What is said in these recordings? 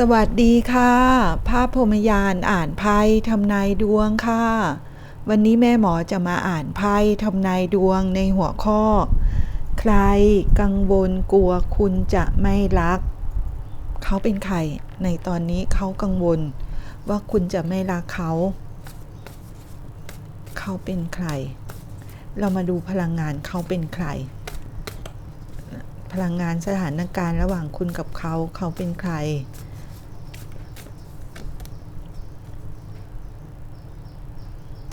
สวัสดีค่ะ ภาพพรหมยานอ่านไพ่ทำนายดวงค่ะ วันนี้แม่หมอจะมาอ่านไพ่ทำนายดวงในหัวข้อ ใครกังวลกลัวคุณจะไม่รัก เขาเป็นใคร ในตอนนี้เขากังวล ว่าคุณจะไม่รักเขา เขาเป็นใคร เรามาดูพลังงานเขาเป็นใคร พลังงานสถานการณ์ระหว่างคุณกับเขา เขาเป็นใคร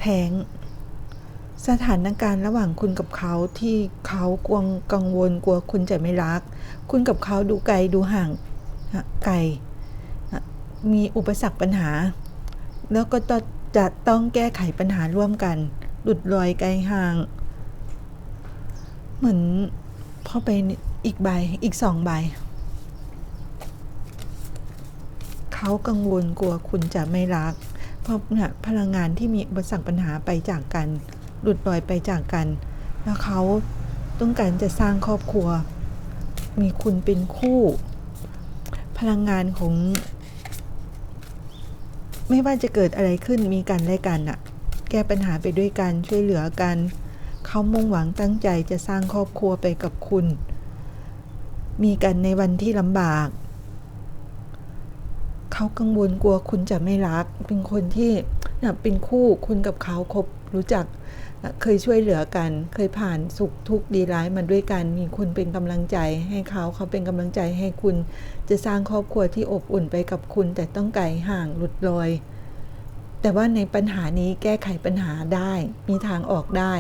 แท้ง สถานการณ์ระหว่างคุณกับเขาที่เขากวงกังวลกลัวคุณจะไม่รัก คุณกับเขาดูไกลดูห่างไกลมีอุปสรรคปัญหา แล้วก็จะต้องแก้ไขปัญหาร่วมกันหลุดลอยไกลห่าง เหมือนพอไปอีกใบอีกสองใบเขากังวลกลัวคุณจะไม่รัก เพราะเนี่ยพลังงานที่มีอุปสรรคปัญหาไปจากกัน หลุดลอยไปจากกัน แล้วเขาต้องการจะสร้างครอบครัว มีคุณเป็นคู่ พลังงานของ ไม่ว่าจะเกิดอะไรขึ้นมีกันและกันอะแก้ปัญหาไปด้วยกันช่วยเหลือกัน เขามุ่งหวังตั้งใจจะสร้างครอบครัวไปกับคุณ มีกันในวันที่ลำบาก เขากังวลกลัวคุณจะไม่รัก เป็นคนที่เป็นคู่คุณกับเขาคบรู้จักเคยช่วยเหลือกัน เคยผ่านสุขทุกข์ดีร้ายมาด้วยกัน มีคุณเป็นกำลังใจให้เขาเขาเป็นกำลังใจให้คุณ จะสร้างครอบครัวที่อบอุ่นไปกับคุณ แต่ต้องไกลห่างหลุดลอย แต่ว่าในปัญหานี้แก้ไขปัญหาได้ มีทางออกได้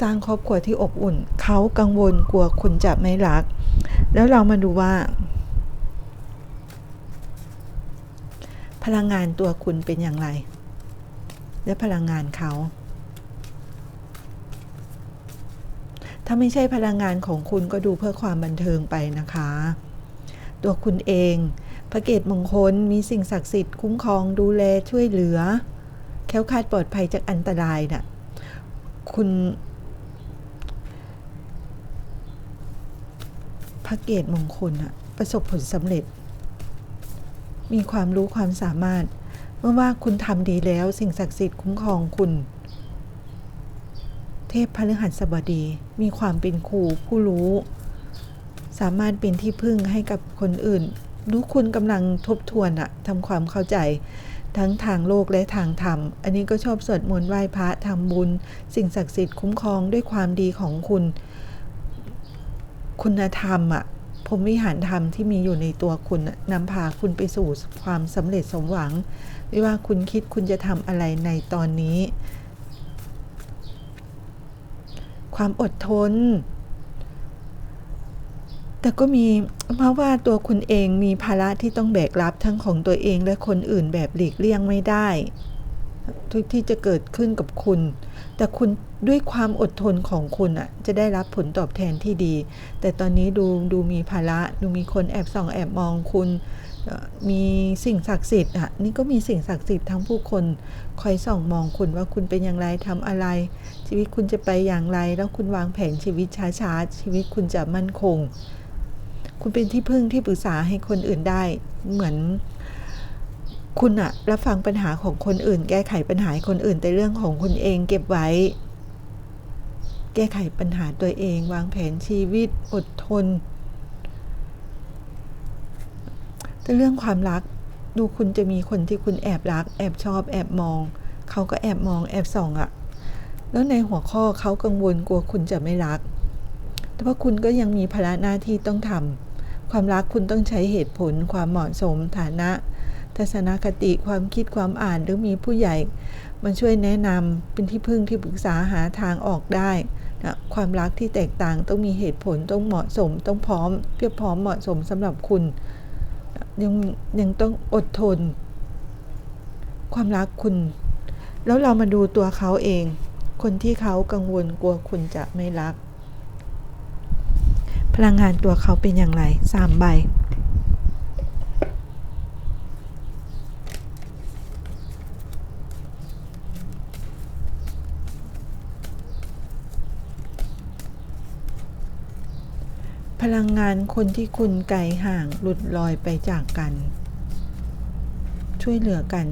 สร้างครอบครัวที่อบอุ่น เขากังวลกลัวคุณจะไม่รัก แล้วเรามาดูว่า พลังงานตัวคุณเป็นอย่างไร และพลังงานเขา ถ้าไม่ใช่พลังงานของคุณก็ดูเพื่อความบันเทิงไปนะคะ ตัวคุณเอง พระเกตมงคลมีสิ่งศักดิ์สิทธิ์คุ้มครองดูแลช่วยเหลือ แค้วคาดปลอดภัยจากอันตรายนะ่ะ คุณพระเกตมงคลอะประสบผลสำเร็จ มีความรู้ความสามารถ เมื่อว่าคุณทำดีแล้วสิ่งศักดิ์สิทธิ์คุ้มครองคุณ เทพพฤหัสบดี มีความเป็นครูผู้รู้ สามารถเป็นที่พึ่งให้กับคนอื่น รู้คุณกำลังทบทวนอะทำความเข้าใจ ทั้งทางโลกและทางธรรม อันนี้ก็ชอบสวดมนต์ไหว้พระทำบุญ สิ่งศักดิ์สิทธิ์คุ้มครองด้วยความดีของคุณ คุณธรรมอะ มวิหารธรรมที่มีอยู่ในตัวคุณนำพาคุณไปสู่ความสำเร็จสมหวัง ไม่ว่าคุณคิดคุณจะทำอะไรในตอนนี้ ความอดทน แต่ก็มีเพราะว่าตัวคุณเองมีภาระที่ต้องแบกรับทั้งของตัวเองและคนอื่นแบบหลีกเลี่ยงไม่ได้ทุกที่จะเกิดขึ้นกับคุณ แต่คุณด้วยความอดทนของคุณอะจะได้รับผลตอบแทนที่ดี แต่ตอนนี้ดูดูมีภาระดูมีคนแอบส่องแอบมองคุณมีสิ่งศักดิ์สิทธิ์อะนี่ก็มีสิ่งศักดิ์สิทธิ์ทั้งผู้คนคอยส่องมองคุณว่าคุณเป็นอย่างไรทำอะไร ชีวิตคุณจะไปอย่างไร แล้วคุณวางแผนชีวิตช้าๆชีวิตคุณจะมั่นคง คุณเป็นที่พึ่งที่ปรึกษาให้คนอื่นได้เหมือน คุณอะรับฟังปัญหาของคนอื่น แก้ไขปัญหาคนอื่นแต่เรื่องของคุณเองเก็บไว้ แก้ไขปัญหาตัวเอง วางแผนชีวิตอดทน แต่เรื่องความรักดูคุณจะมีคนที่คุณแอบรัก แอบชอบแอบมอง เขาก็แอบมองแอบส่องอะแล้วในหัวข้อเขากังวลกลัวคุณจะไม่รัก แต่ว่าคุณก็ยังมีภาระหน้าที่ต้องทำความรักคุณต้องใช้เหตุผล ความเหมาะสมฐานะ ทัศนคติความคิดความอ่านหรือมีผู้ใหญ่ มันช่วยแนะนำเป็นที่พึ่งที่ปรึกษาหาทางออกได้นะความรักที่แตกต่างต้องมีเหตุผลต้องเหมาะสมต้องพร้อมเพียบพร้อมเหมาะสมสำหรับคุณยังยังต้องอดทน ความรักคุณ แล้วเรามาดูตัวเขาเอง คนที่เขากังวลกลัวคุณจะไม่รัก พลังงานตัวเขาเป็นอย่างไรสามใบ พลังงานคนที่คุณไกลห่างหลุดลอยไปจากกัน ช่วยเหลือกัน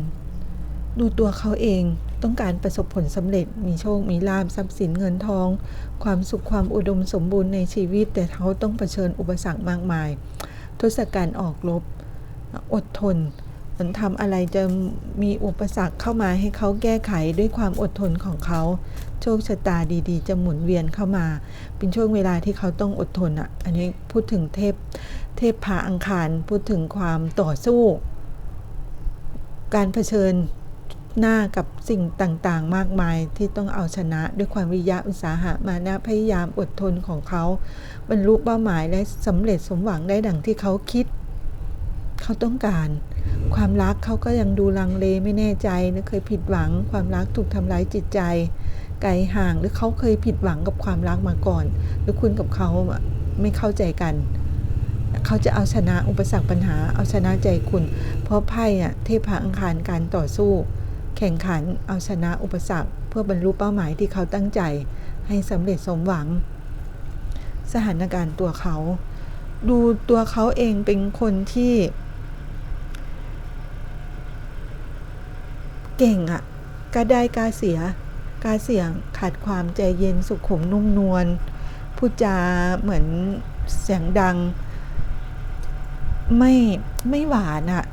ดูตัวเขาเองต้องการประสบผลสำเร็จมีโชค มีลาภทรัพย์สินเงินทอง ความสุขความอุดมสมบูรณ์ในชีวิต แต่เขาต้องเผชิญอุปสรรคมากมาย ทศกัณฐ์ออกรบอดทนันทำอะไรจะมีอุปสรรคเข้ามาให้เขาแก้ไขด้วยความอดทนของเขา โชคชะตาดีๆ จะหมุนเวียนเข้ามา เป็นช่วงเวลาที่เขาต้องอดทนอะ อันนี้พูดถึงเทพ เทพพาอังคาร พูดถึงความต่อสู้ การเผชิญหน้ากับสิ่งต่างๆ มากมายที่ต้องเอาชนะด้วยความวิริยะอุตสาหะมานะพยายามอดทนของเขา บรรลุเป้าหมายและสำเร็จสมหวังได้ดังที่เขาคิด เขาต้องการ ความรักเขาก็ยังดูลังเลไม่แน่ใจนะเคยผิดหวัง ความรักถูกทำร้ายจิตใจ ไกลห่างหรือเขาเคยผิดหวังกับความรักมาก่อน หรือคุณกับเขาไม่เข้าใจกัน เขาจะเอาชนะอุปสรรคปัญหาเอาชนะใจคุณ เพราะไพ่อะเทพอังคารการต่อสู้ แข่งขันเอาชนะอุปสรรค เพื่อบรรลุเป้าหมายที่เขาตั้งใจ ให้สำเร็จสมหวัง สถานการณ์ตัวเขาดูตัวเขาเองเป็นคนที่ เก่งอะ่ะกาได้กาเสีย กาเสียงขาดความใจเย็นสุขุมนุ่มนวลพูดจาเหมือนเสียงดัง ไม่ไม่หวานอะ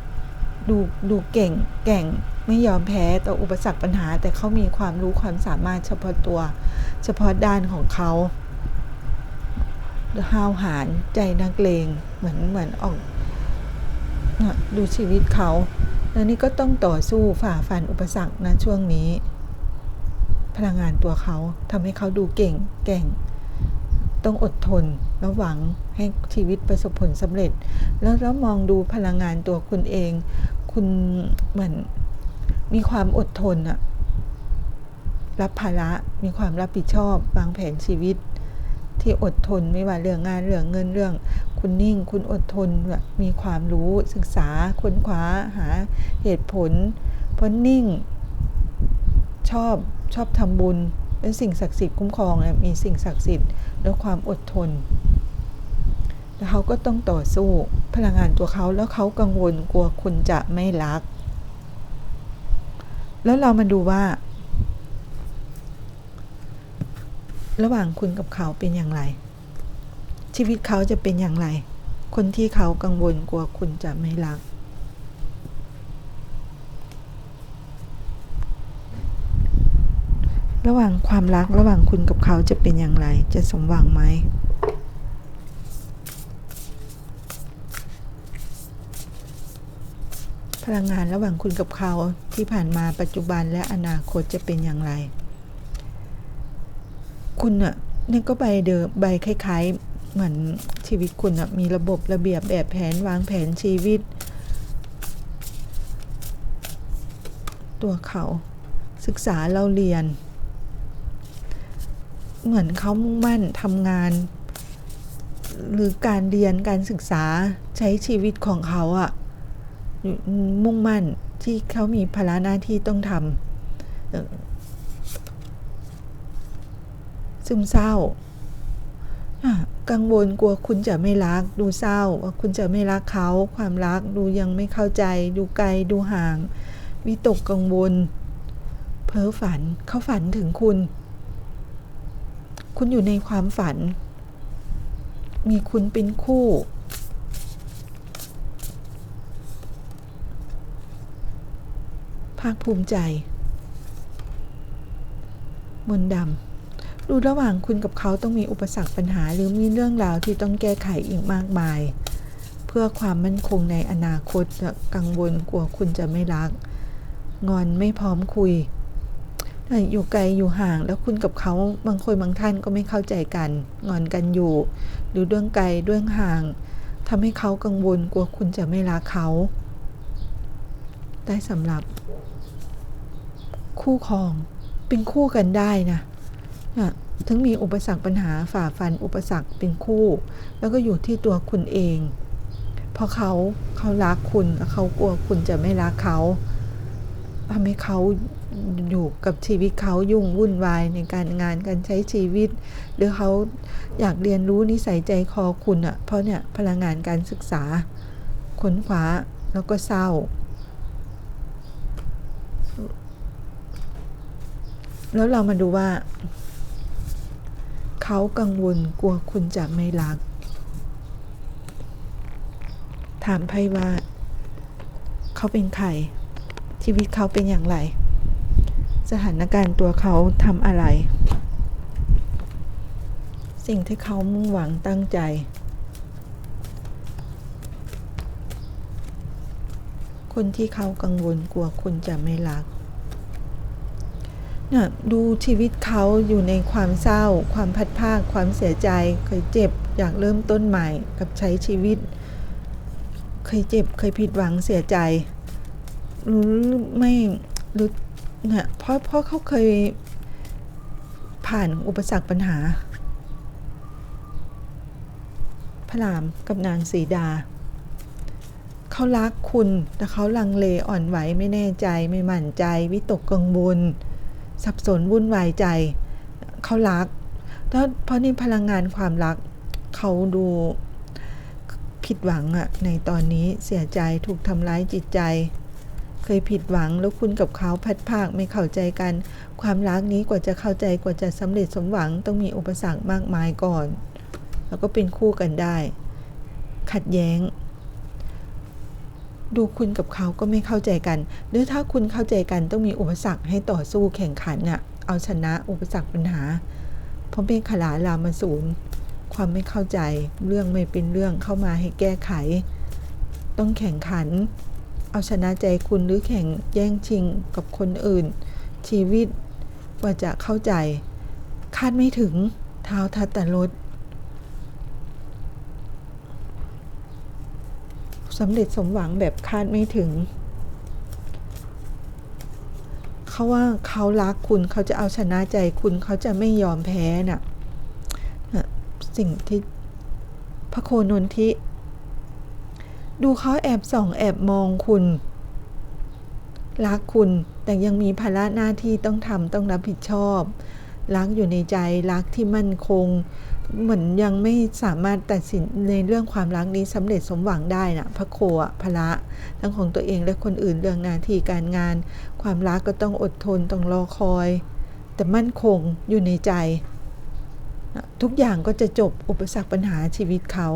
ดูดูเก่งแก่งไม่ยอมแพ้ต่ออุปสรรคปัญหา แต่เขามีความรู้ความสามารถเฉพาะตัว เฉพาะด้านของเขาห้าวหาญใจนักเลงเหมือนเหมือนออกนะดูชีวิตเขา แล้วนี่ก็ต้องต่อสู้ฝ่าฟันอุปสรรคนะช่วงนี้ พลังงานตัวเขาทำให้เขาดูเก่งแก่ง ต้องอดทนแล้วหวังให้ชีวิตประสบผลสำเร็จ แล้วแล้วมองดูพลังงานตัวคุณเอง คุณเหมือนมีความอดทนอะรับภาระมีความรับผิดชอบ วางแผนชีวิต ที่อดทนไม่ว่าเรื่องงานเรื่องเงินเรื่อง คุณนิ่ง คุณอดทนแบบมีความรู้ศึกษาค้นคว้าหาเหตุผลเพราะนิ่ง ชอบชอบทำบุญเป็นสิ่งศักดิ์สิทธิ์คุ้มครองมีสิ่งศักดิ์สิทธิ์แล้วความอดทนแล้วเขาก็ต้องต่อสู้พลังงานตัวเขาแล้วเขากังวลกลัวคุณจะไม่รัก แล้วเรามาดูว่า ระหว่างคุณกับเขาเป็นอย่างไร ชีวิตเขาจะเป็นอย่างไร คนที่เขากังวลกลัวคุณจะไม่รัก ระหว่างความรักระหว่างคุณกับเขาจะเป็นอย่างไร จะสมหวังไหมพลังงานระหว่างคุณกับเขาที่ผ่านมาปัจจุบันและอนาคตจะเป็นอย่างไร คุณอะนี่ก็ใบเดิมใบคล้ายๆ เหมือนชีวิตคุณอะมีระบบระเบียบแบบแผนวางแผนชีวิต ตัวเขาศึกษาเราเรียน เหมือนเขามุ่งมั่นทำงาน หรือการเรียนการศึกษาใช้ชีวิตของเขาอะมุ่งมั่นที่เขามีภาระหน้าที่ต้องทำ ซึมเศร้ากังวลกลัวคุณจะไม่รัก ดูเศร้าว่าคุณจะไม่รักเขา ความรักดูยังไม่เข้าใจ ดูไกลดูห่าง วิตกกังวล เพ้อฝันเขาฝันถึงคุณ คุณอยู่ในความฝัน มีคุณเป็นคู่ ภาคภูมิใจ มนดำ ดูระหว่างคุณกับเขาต้องมีอุปสรรคปัญหาหรือมีเรื่องราวที่ต้องแก้ไขอีกมากมาย เพื่อความมั่นคงในอนาคตกังวลกลัวคุณจะไม่รัก งอนไม่พร้อมคุย อยู่ไกลอยู่ห่างแล้วคุณกับเขาบางคนบางท่านก็ไม่เข้าใจกัน งอนกันอยู่ หรือเรื่องไกลเรื่องห่างทำให้เขากังวลกลัวคุณจะไม่รักเขาได้สำหรับ คู่ครองเป็นคู่กันได้นะ ถึงมีอุปสรรคปัญหาฝ่าฟันอุปสรรคเป็นคู่ แล้วก็อยู่ที่ตัวคุณเอง เพราะเขาเขารักคุณแล้วเขากลัวคุณจะไม่รักเขาทำให้เขาอยู่กับชีวิตเขายุ่งวุ่นวายในการงานการใช้ชีวิต หรือเขาอยากเรียนรู้นิสัยใจคอคุณอะ่ะ เพราะเนี่ยพลังงานการศึกษาค้นคว้าแล้วก็เศร้า แล้วเรามาดูว่า เขากังวลกลัวคุณจะไม่รัก ถามไพ่ว่า เขาเป็นใคร ชีวิตเขาเป็นอย่างไร สถานการณ์ตัวเขาทำอะไร สิ่งที่เขามุ่งหวังตั้งใจคนที่เขากังวลกลัวคุณจะไม่รัก นี่ยดูชีวิตเขาอยู่ในความเศร้า ความพัดภาค ความเสียใจ เคยเจ็บอยากเริ่มต้นใหม่กับใช้ชีวิต เคยเจ็บเคยผิดหวังเสียใจหรือไม่หรือเนี่ยเพราะเพราะเขาเคยผ่านอุปสรรคปัญหา พระรามกับนางสีดา เขารักคุณแต่เขาลังเลอ่อนไหวไม่แน่ใจไม่มั่นใจ วิตกกังวล สับสนวุ่นวายใจ เขารักเพราะนี่พลังงานความรักเขาดูผิดหวังอะในตอนนี้เสียใจถูกทำร้ายจิตใจ เคยผิดหวังแล้วคุณกับเขาพัดภาคไม่เข้าใจกัน ความรักนี้กว่าจะเข้าใจกว่าจะสำเร็จสมหวังต้องมีอุปสรรคมากมายก่อน แล้วก็เป็นคู่กันได้ ขัดแย้ง ดูคุณกับเขาก็ไม่เข้าใจกัน หรือถ้าคุณเข้าใจกันต้องมีอุปสรรคให้ต่อสู้แข่งขันน่ะ เอาชนะอุปสรรคปัญหา เพราะเป็นขลาลามาสูนความไม่เข้าใจเรื่องไม่เป็นเรื่องเข้ามาให้แก้ไข ต้องแข่งขัน เอาชนะใจคุณหรือแข่งแย่งชิงกับคนอื่น ชีวิตกว่าจะเข้าใจ คาดไม่ถึงเท้าทัตตรถ สำเร็จสมหวังแบบคาดไม่ถึง เขาว่าเขารักคุณเขาจะเอาชนะใจคุณเขาจะไม่ยอมแพ้น่ะน่ะสิ่งที่พระโคนนทิ ดูเขาแอบส่องแอบมองคุณ รักคุณแต่ยังมีภาระหน้าที่ต้องทำต้องรับผิดชอบ รักอยู่ในใจรักที่มั่นคง เหมือนยังไม่สามารถตัดสินในเรื่องความรักนี้สำเร็จสมหวังได้นะพระโคอะภาระทั้งของตัวเองและคนอื่นเรื่องหน้าที่การงาน ความรักก็ต้องอดทนต้องรอคอย แต่มั่นคงอยู่ในใจ ทุกอย่างก็จะจบอุปสรรคปัญหาชีวิตเขา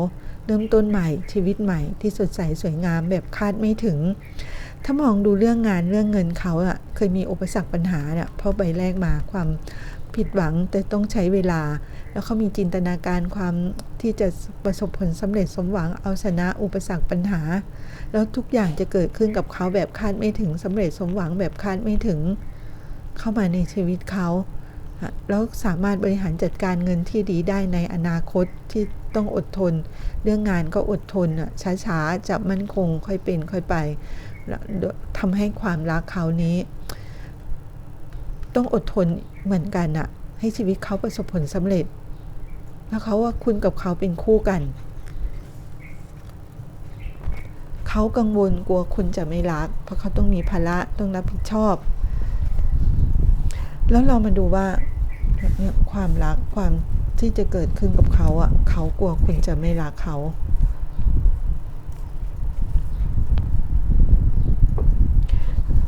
เริ่มต้นใหม่ชีวิตใหม่ที่สดใสสวยงามแบบคาดไม่ถึง ถ้ามองดูเรื่องงานเรื่องเงินเขาอะเคยมีอุปสรรคปัญหาเนี่ยพราะใบแรกมาความ ผิดหวังแต่ต้องใช้เวลา แล้วเขามีจินตนาการความที่จะประสบผลสำเร็จสมหวังเอาชนะอุปสรรคปัญหา แล้วทุกอย่างจะเกิดขึ้นกับเขาแบบคาดไม่ถึงสำเร็จสมหวังแบบคาดไม่ถึงเข้ามาในชีวิตเขาแล้วสามารถบริหารจัดการเงินที่ดีได้ในอนาคตที่ต้องอดทน เรื่องงานก็อดทนช้าๆจะมั่นคงค่อยเป็นค่อยไปทำให้ความรักเขานี้ ต้องอดทนเหมือนกันอะให้ชีวิตเขาประสบผลสำเร็จ แล้วเขาว่าคุณกับเขาเป็นคู่กัน เขากังวลกลัวคุณจะไม่รัก เพราะเขาต้องมีภาระต้องรับผิดชอบ แล้วเรามาดูว่าเนี่ยความรักความที่จะเกิดขึ้นกับเขาอะเขากลัวคุณจะไม่รักเขา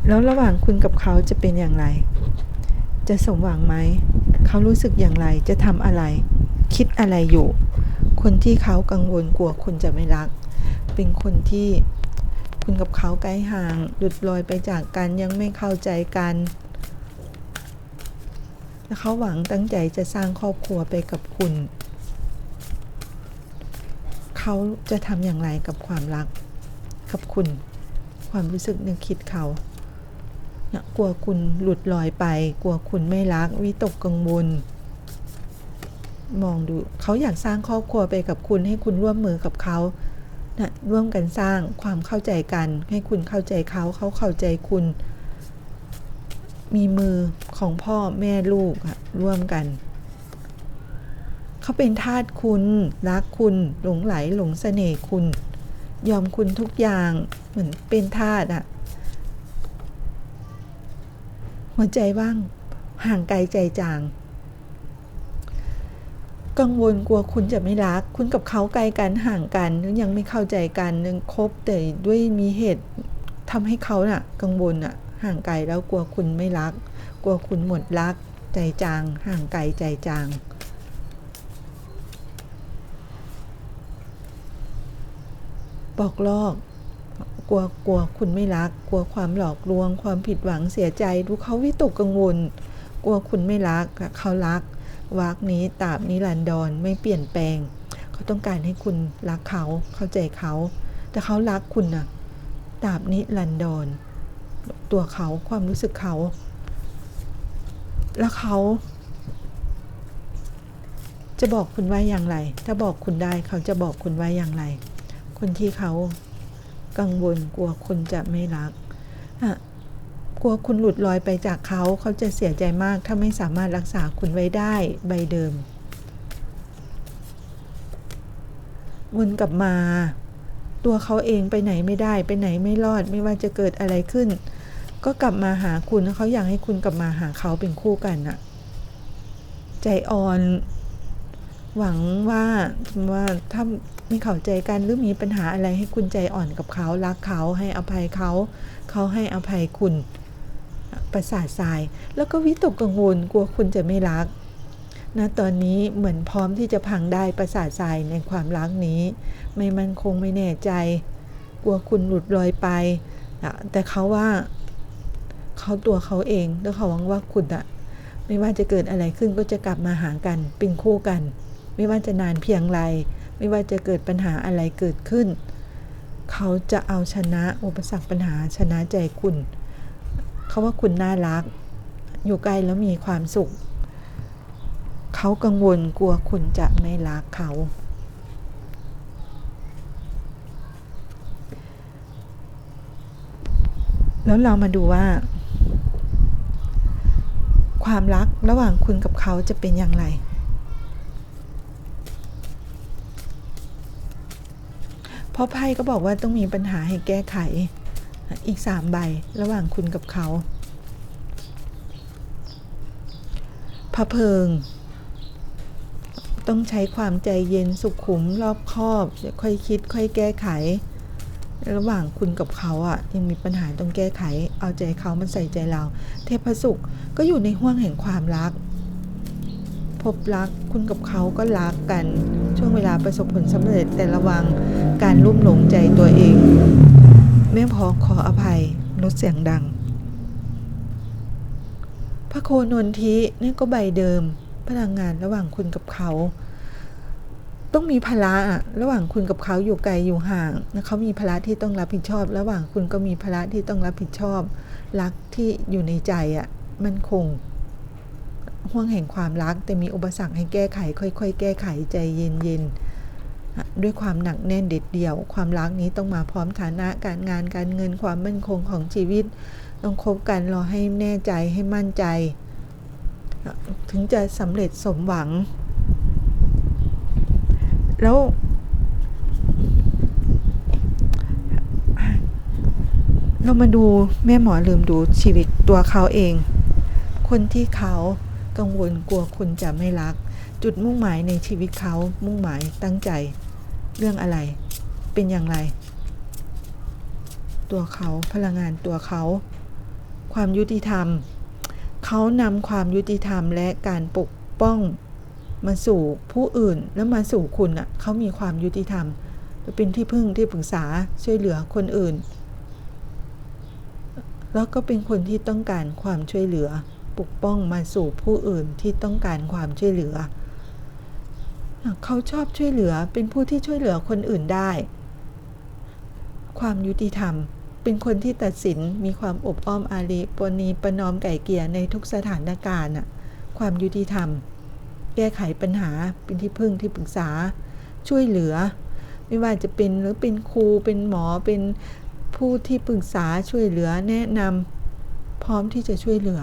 แล้วระหว่างคุณกับเขาจะเป็นอย่างไร จะสมหวังไหม เขารู้สึกอย่างไรจะทำอะไร คิดอะไรอยู่ คนที่เขากังวลกลัวคุณจะไม่รัก เป็นคนที่คุณกับเขาไกลห่างหลุดลอยไปจากกันยังไม่เข้าใจกันและเขาหวังตั้งใจจะสร้างครอบครัวไปกับคุณ เขาจะทำอย่างไรกับความรัก กับคุณ ความรู้สึกนึกคิดเขา นะกลัวคุณหลุดลอยไป กลัวคุณไม่รัก วิตกกังวล มองดูเขาอยากสร้างครอบครัวไปกับคุณให้คุณร่วมมือกับเขานะร่วมกันสร้างความเข้าใจกัน ให้คุณเข้าใจเขาเขาเข้าใจคุณ มีมือของพ่อแม่ลูกร่วมกัน เขาเป็นทาสคุณ รักคุณหลงไหลหลงเสน่ห์คุณ ยอมคุณทุกอย่างเหมือนเป็นทาสอะ หัวใจว่าง ห่างไกลใจจาง กังวลกลัวคุณจะไม่รัก คุณกับเขาไกลกันห่างกันยังไม่เข้าใจกันยังคบแต่ด้วยมีเหตุทำให้เขาน่ะ กังวลอะ ห่างไกลแล้วกลัวคุณไม่รัก กลัวคุณหมดรัก ใจจาง ห่างไกลใจจางบอกลอก กลัวกลัวคุณไม่รัก กลัวความหลอกลวง ความผิดหวังเสียใจ ดูเขาวิตกกังวล กลัวคุณไม่รักเขารักวักนี้ตราบนิรันดรไม่เปลี่ยนแปลง เขาต้องการให้คุณรักเขาเข้าใจเขา แต่เขารักคุณนะตราบนิรันดรตัวเขาความรู้สึกเขา แล้วเขา จะบอกคุณว่าอย่างไร ถ้าบอกคุณได้เขาจะบอกคุณว่าอย่างไร คนที่เขา กังวลกลัวคุณจะไม่รักกลัวคุณหลุดลอยไปจากเขาเขาจะเสียใจมากถ้าไม่สามารถรักษาคุณไว้ได้ใบเดิม วนกลับมา ตัวเขาเองไปไหนไม่ได้ ไปไหนไม่รอดไม่ว่าจะเกิดอะไรขึ้น ก็กลับมาหาคุณเขาอยากให้คุณกลับมาหาเขาเป็นคู่กันน่ะ ใจอ่อน หวังว่าว่าถ้าไม่เข้าใจกันหรือมีปัญหาอะไรให้คุณใจอ่อนกับเขารักเขาให้อภัยเขา เขาให้อภัยคุณประสาททราย แล้วก็วิตกกังวลกลัวคุณจะไม่รักนะตอนนี้เหมือนพร้อมที่จะพังได้ประสาททรายในความรักนี้ ไม่มันคงไม่แน่ใจ กลัวคุณหลุดลอยไป แต่เขาว่าเขาตัวเขาเองแล้วเขาหวังว่าคุณอะไม่ว่าจะเกิดอะไรขึ้นก็จะกลับมาหากันเป็นคู่กัน ไม่ว่าจะนานเพียงไร ไม่ว่าจะเกิดปัญหาอะไรเกิดขึ้น เขาจะเอาชนะอุปสรรคปัญหาชนะใจคุณ เขาว่าคุณน่ารัก อยู่ใกล้แล้วมีความสุข เขากังวลกลัวคุณจะไม่รักเขาแล้วเรามาดูว่า ความรักระหว่างคุณกับเขาจะเป็นอย่างไร เพราะไพ่ก็บอกว่าต้องมีปัญหาให้แก้ไข อีกสามใบระหว่างคุณกับเขาพระเพิง ต้องใช้ความใจเย็นสุขุมรอบคอบค่อยคิด ค่อยแก้ไข ระหว่างคุณกับเขาอะ่ะยังมีปัญหาต้องแก้ไข เอาใจเขามันใส่ใจเรา เทพสุขก็อยู่ในห่วงแห่งความรัก บรักคุณกับเขาก็รักกัน ช่วงเวลาประสบผลสำเร็จแต่ระวังการลุ่มหลงใจตัวเอง แม่พอขออภัยลดเสียงดัง พระโคนนทินี่ก็ใบเดิม พลังงานระหว่างคุณกับเขา ต้องมีภาระระหว่างคุณกับเขาอยู่ไกลอยู่ห่างนะเขามีภาระที่ต้องรับผิดชอบ ระหว่างคุณก็มีภาระที่ต้องรับผิดชอบ รักที่อยู่ในใจอะ่ะมันคง ห่วงแห่งความรัก แต่มีอุปสรรคให้แก้ไข ค่อย ๆ แก้ไขใจเย็นๆด้วยความหนักแน่นเด็ดเดี่ยว ความรักนี้ต้องมาพร้อมฐานะการงานการเงินความมั่นคงของชีวิต ต้องคบกันรอให้แน่ใจให้มั่นใจ ถึงจะสำเร็จสมหวัง แล้วเรามาดูแม่หมอลืมดูชีวิตตัวเขาเอง คนที่เขา กังวลกลัวคุณจะไม่รัก จุดมุ่งหมายในชีวิตเขามุ่งหมายตั้งใจ เรื่องอะไร เป็นอย่างไร ตัวเขาพลังงานตัวเขา ความยุติธรรม เขานำความยุติธรรมและการปกป้องมาสู่ผู้อื่นแล้วมาสู่คุณอะ่ะเขามีความยุติธรรมเป็นที่พึ่งที่ปรึกษาช่วยเหลือคนอื่น แล้วก็เป็นคนที่ต้องการความช่วยเหลือ ปกป้องมาสู่ผู้อื่นที่ต้องการความช่วยเหลือ เขาชอบช่วยเหลือเป็นผู้ที่ช่วยเหลือคนอื่นได้ ความยุติธรรม เป็นคนที่ตัดสินมีความอบอ้อมอารีปณีประนอมไก่เกียรในทุกสถานการณ์ความยุติธรรม แก้ไขปัญหาเป็นที่พึ่งที่ปรึกษา ช่วยเหลือ ไม่ว่าจะเป็นหรือเป็นครูเป็นหมอเป็นผู้ที่ปรึกษาช่วยเหลือแนะนำพร้อมที่จะช่วยเหลือ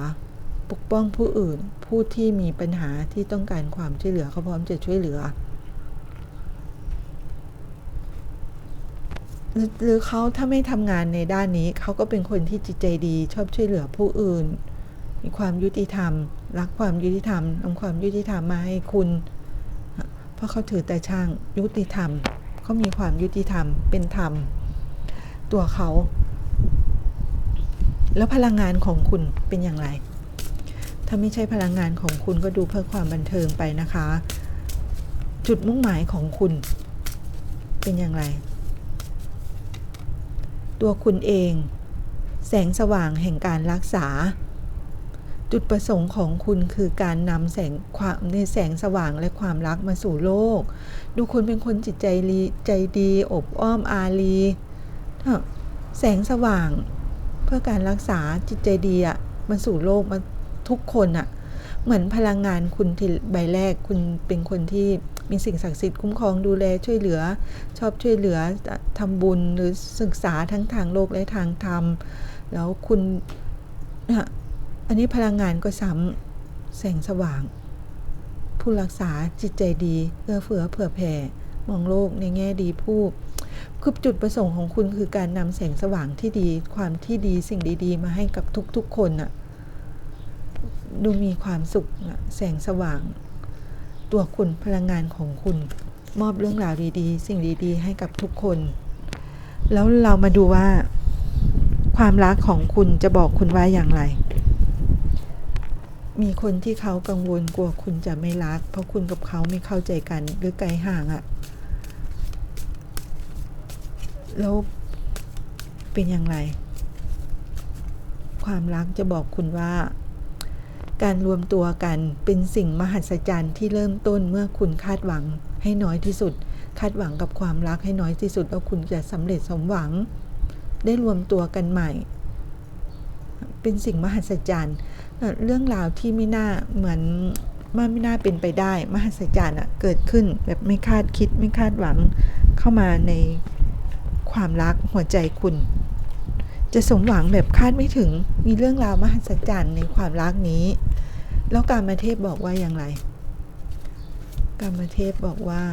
ปกป้องผู้อื่น ผู้ที่มีปัญหาที่ต้องการความช่วยเหลือเขาพร้อมจะช่วยเหลือ หรือเขาถ้าไม่ทำงานในด้านนี้ เขาก็เป็นคนที่จิตใจดี ชอบช่วยเหลือผู้อื่น มีความยุติธรรม รักความยุติธรรมนำความยุติธรรมมาให้คุณ เพราะเขาถือแต่ช่างยุติธรรมเขามีความยุติธรรมเป็นธรรม ตัวเขา แล้วพลังงานของคุณเป็นอย่างไร ถ้าไม่ใช่พลังงานของคุณก็ดูเพื่อความบันเทิงไปนะคะ จุดมุ่งหมายของคุณ เป็นอย่างไร ตัวคุณเอง แสงสว่างแห่งการรักษา จุดประสงค์ของคุณคือการนำแสงความในแสงสว่างและความรักมาสู่โลก ดูคุณเป็นคนจิตใจรีใจดีอบอ้อมอารีแสงสว่างเพื่อการรักษาจิตใจดีอะมาสู่โลกมา ทุกคนอะเหมือนพลังงานคุณที่ใบแรกคุณเป็นคนที่มีสิ่งศักดิ์สิทธิ์คุ้มครองดูแลช่วยเหลือ ชอบช่วยเหลือทำบุญหรือศึกษาทั้งทางโลกและทางธรรม แล้วคุณอันนี้พลังงานก็ซ้ำแสงสว่าง ผู้รักษาจิตใจดีเอื้อเฟื้อเผื่อแผ่มองโลกในแง่ดีผู้คือจุดประสงค์ของคุณคือการนำแสงสว่างที่ดี ความที่ดีสิ่งดี ๆ มาให้กับทุกๆคนน่ะ ดูมีความสุขแสงสว่าง ตัวคุณพลังงานของคุณ มอบเรื่องราวดีๆ สิ่งดีๆ ให้กับทุกคน แล้วเรามาดูว่า ความรักของคุณจะบอกคุณว่าอย่างไร มีคนที่เขากังวลกลัวคุณจะไม่รัก เพราะคุณกับเขาไม่เข้าใจกันหรือไกลห่างอะ่ะ แล้วเป็นอย่างไร ความรักจะบอกคุณว่า การรวมตัวกันเป็นสิ่งมหัศจรรย์ที่เริ่มต้นเมื่อคุณคาดหวังให้น้อยที่สุด คาดหวังกับความรักให้น้อยที่สุด แล้วคุณจะสำเร็จสมหวัง ได้รวมตัวกันใหม่ เป็นสิ่งมหัศจรรย์ เรื่องราวที่ไม่น่าเหมือนว่าไม่น่าเป็นไปได้ มหัศจรรย์อะเกิดขึ้นแบบไม่คาดคิดไม่คาดหวังเข้ามาในความรักหัวใจคุณ จะสมหวังแบบคาดไม่ถึงมีเรื่องราวมหัศจรรย์ในความรักนี้ แล้วการมาเทพบอกว่าอย่างไร การมาเทพบอกว่า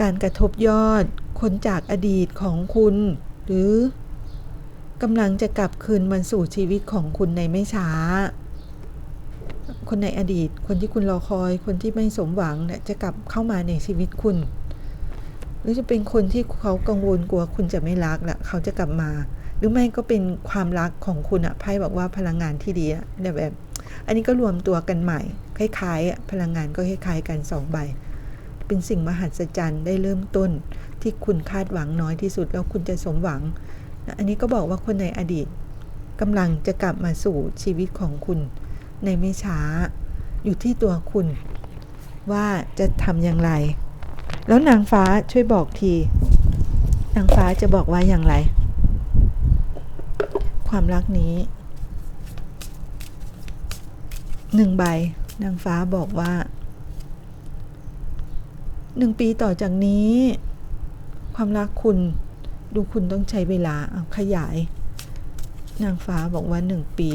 การกระทบยอดคนจากอดีตของคุณ หรือกำลังจะกลับคืนมันสู่ชีวิตของคุณในไม่ช้า คนในอดีต คนที่คุณรอคอย คนที่ไม่สมหวังเนี่ยจะกลับเข้ามาในชีวิตคุณ รือจะเป็นคนที่เขากังวลกลัวคุณจะไม่รักแหละเขาจะกลับมา หรือไม่ก็เป็นความรักของคุณอะไพ่บอกว่าพลังงานที่ดีอะแบบ อันนี้ก็รวมตัวกันใหม่ คล้ายๆ พลังงานก็คล้ายๆกันสองใบ เป็นสิ่งมหัศจรรย์ได้เริ่มต้น ที่คุณคาดหวังน้อยที่สุดแล้วคุณจะสมหวัง อันนี้ก็บอกว่าคนในอดีตกำลังจะกลับมาสู่ชีวิตของคุณ ในไม่ช้า อยู่ที่ตัวคุณ ว่าจะทำอย่างไร แล้วนางฟ้าช่วยบอกที นางฟ้าจะบอกว่าอย่างไร ความรักนี้หนึ่งใบ นางฟ้าบอกว่าหนึ่งปีต่อจากนี้ ความรักคุณดูคุณต้องใช้เวลาเอาขยาย นางฟ้าบอกว่าหนึ่งปี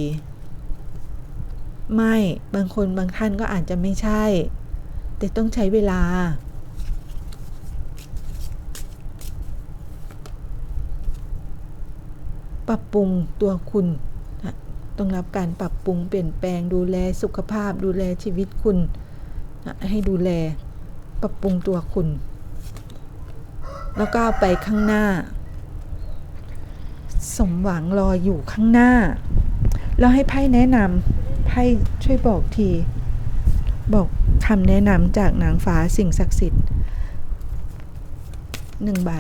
ไม่บางคนบางท่านก็อาจจะไม่ใช่ แต่ต้องใช้เวลา ปรับปรุงตัวคุณต้องรับการปรับปรุงเปลี่ยนแปลงดูแลสุขภาพ ดูแลชีวิตคุณให้ดูแลปรับปรุงตัวคุณ แล้วก็ไปข้างหน้า สมหวังรออยู่ข้างหน้า แล้วให้ไพ่แนะนำไพ่ช่วยบอกที บอกคำแนะนำจากนางฟ้าสิ่งศักดิ์สิทธิ์หนึ่งใบ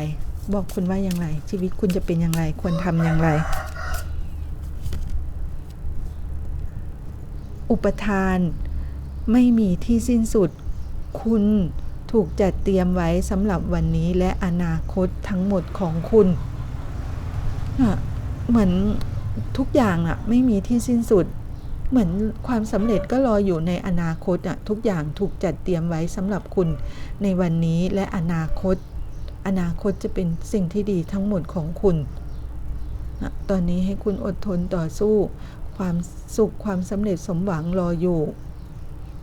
บอกคุณว่าอย่างไร ชีวิตคุณจะเป็นอย่างไร ควรทำอย่างไร อุปทานไม่มีที่สิ้นสุด คุณถูกจัดเตรียมไว้สำหรับวันนี้และอนาคตทั้งหมดของคุณเหมือนทุกอย่างอะไม่มีที่สิ้นสุด เหมือนความสำเร็จก็รออยู่ในอนาคตอะทุกอย่างถูกจัดเตรียมไว้สำหรับคุณในวันนี้และอนาคต อนาคตจะเป็นสิ่งที่ดีทั้งหมดของคุณตอนนี้ให้คุณอดทนต่อสู้ ความสุขความสำเร็จสมหวังรออยู่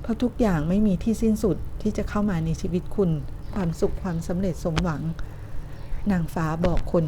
เพราะทุกอย่างไม่มีที่สิ้นสุดที่จะเข้ามาในชีวิตคุณ ความสุขความสำเร็จสมหวัง นางฟ้าบอกคุณ